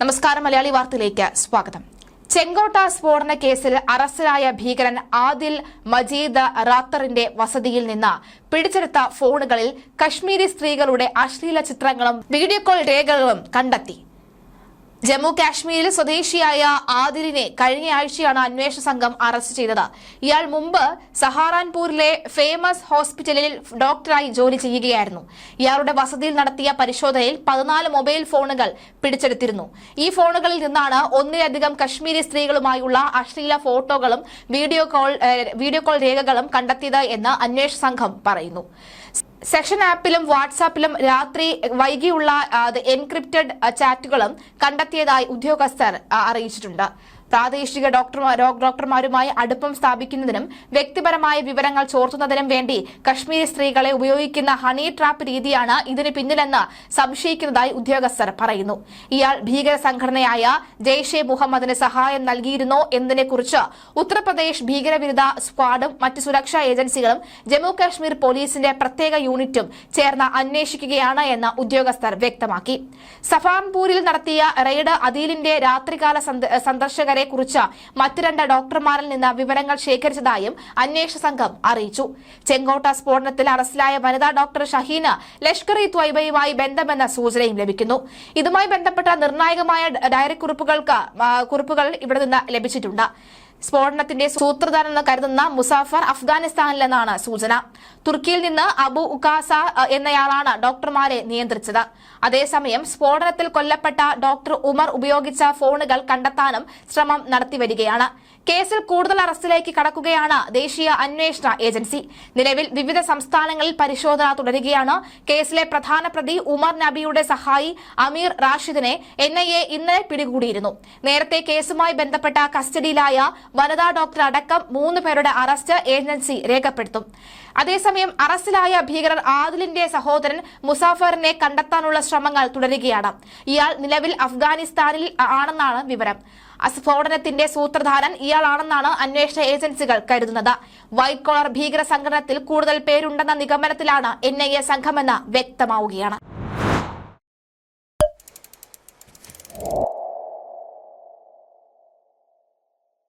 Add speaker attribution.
Speaker 1: നമസ്കാരം മലയാളി വാർത്തയിലേക്ക് സ്വാഗതം. ചെങ്കോട്ട സ്ഫോടന കേസിൽ അറസ്റ്റിലായ ഭീകരൻ ആദിൽ മജീദ് റാത്തറിന്റെ വസതിയിൽ നിന്ന് പിടിച്ചെടുത്ത ഫോണുകളിൽ കശ്മീരി സ്ത്രീകളുടെ അശ്ലീല ചിത്രങ്ങളും വീഡിയോ കോൾ രേഖകളും കണ്ടെത്തി. ജമ്മു കാശ്മീരിൽ സ്വദേശിയായ ആദിലിനെ കഴിഞ്ഞ ആഴ്ചയാണ് അന്വേഷണ സംഘം അറസ്റ്റ് ചെയ്തത്. ഇയാൾ മുമ്പ് സഹാറാൻപൂരിലെ ഫേമസ് ഹോസ്പിറ്റലിൽ ഡോക്ടറായി ജോലി ചെയ്യുകയായിരുന്നു. ഇയാളുടെ വസതിയിൽ നടത്തിയ പരിശോധനയിൽ പതിനാല് മൊബൈൽ ഫോണുകൾ പിടിച്ചെടുത്തിരുന്നു. ഈ ഫോണുകളിൽ നിന്നാണ് ഒന്നിലധികം കശ്മീരി സ്ത്രീകളുമായുള്ള അശ്ലീല ഫോട്ടോകളും വീഡിയോ കോൾ വീഡിയോ കോൾ രേഖകളും കണ്ടെത്തിയത് എന്ന് അന്വേഷണ സംഘം പറയുന്നു. സെഷൻ ആപ്പിലും വാട്സാപ്പിലും രാത്രി വൈകിയുള്ള എൻക്രിപ്റ്റഡ് ചാറ്റുകളും കണ്ടെത്തിയതായി ഉദ്യോഗസ്ഥർ അറിയിച്ചിട്ടുണ്ട്. പ്രാദേശിക ഡോക്ടർമാർ ഡോക്ടർമാരുമായി അടുപ്പം സ്ഥാപിക്കുന്നതിനും വ്യക്തിപരമായ വിവരങ്ങൾ ചോർത്തുന്നതിനും വേണ്ടി കശ്മീരി സ്ത്രീകളെ ഉപയോഗിക്കുന്ന ഹണി ട്രാപ്പ് രീതിയാണ് ഇതിന് പിന്നിലെന്ന് സംശയിക്കുന്നതായി ഉദ്യോഗസ്ഥർ പറയുന്നു. ഇയാൾ ഭീകര സംഘടനയായ ജെയ്ഷെ മുഹമ്മദിന് സഹായം നൽകിയിരുന്നോ എന്നതിനെക്കുറിച്ച് ഉത്തർപ്രദേശ് ഭീകരവിരുദ്ധ സ്ക്വാഡും മറ്റ് സുരക്ഷാ ഏജൻസികളും ജമ്മു കാശ്മീർ പോലീസിന്റെ പ്രത്യേക യൂണിറ്റും ചേർന്ന് അന്വേഷിക്കുകയാണ് എന്ന് ഉദ്യോഗസ്ഥർ വ്യക്തമാക്കി. സഫാൻപൂരിൽ നടത്തിയ റെയ്ഡ് അദീലിന്റെ രാത്രികാല സന്ദ- സന്ദർശകരെ കുറിച്ച് മറ്റു രണ്ട് ഡോക്ടർമാരിൽ നിന്ന് വിവരങ്ങൾ ശേഖരിച്ചതായും അന്വേഷണ സംഘം അറിയിച്ചു. ചെങ്കോട്ട സ്ഫോടനത്തിൽ അറസ്റ്റിലായ വനിതാ ഡോക്ടർ ഷഹീന ലഷ്കർ ഇ ത്വയ്ബയുമായി ബന്ധമെന്ന സൂചനയും ലഭിക്കുന്നു. ഇതുമായി ബന്ധപ്പെട്ട നിർണായകമായ ഡയറി കുറിപ്പുകൾക്ക് കുറിപ്പുകൾ ഇവിടെ നിന്ന് ലഭിച്ചിട്ടുണ്ട്. സ്ഫോടനത്തിന്റെ സൂത്രധാരെന്ന് കരുതുന്ന മുസാഫർ അഫ്ഗാനിസ്ഥാനിലെന്നാണ് സൂചന. തുർക്കിയിൽ നിന്ന് അബു ഉക്കാസ അഹ്, എന്നയാളാണ് ഡോക്ടർമാരെ നിയന്ത്രിച്ചത്. അതേസമയം സ്ഫോടനത്തിൽ കൊല്ലപ്പെട്ട ഡോക്ടർ ഉമർ ഉപയോഗിച്ച ഫോണുകൾ കണ്ടെത്താനും ശ്രമം നടത്തിവരികയാണ്. കേസിൽ കൂടുതൽ അറസ്റ്റിലേക്ക് കടക്കുകയാണ് ദേശീയ അന്വേഷണ ഏജൻസി. നിലവിൽ വിവിധ സംസ്ഥാനങ്ങളിൽ പരിശോധന തുടരുകയാണ്. കേസിലെ പ്രധാന പ്രതി ഉമർ നബിയുടെ സഹായി അമീർ റാഷിദിനെ എൻ ഇന്നലെ പിടികൂടിയിരുന്നു. നേരത്തെ കേസുമായി ബന്ധപ്പെട്ട കസ്റ്റഡിയിലായ വനിതാ ഡോക്ടർ അടക്കം മൂന്ന് പേരുടെ അറസ്റ്റ് ഏജൻസി രേഖപ്പെടുത്തും. അതേസമയം അറസ്റ്റിലായ ഭീകരർ ആദിലിന്റെ സഹോദരൻ മുസാഫറിനെ കണ്ടെത്താനുള്ള ശ്രമങ്ങൾ തുടരുകയാണ്. ഇയാൾ നിലവിൽ അഫ്ഗാനിസ്ഥാനിൽ ആണെന്നാണ് വിവരം. സ്ഫോടനത്തിന്റെ സൂത്രധാരൻ ഇയാളാണെന്നാണ് അന്വേഷണ ഏജൻസികൾ കരുതുന്നത്. വൈറ്റ് കോളർ ഭീകര സംഘടനത്തിൽ കൂടുതൽ പേരുണ്ടെന്ന നിഗമനത്തിലാണ് എൻ ഐ എ സംഘമെന്ന് വ്യക്തമാവുകയാണ്.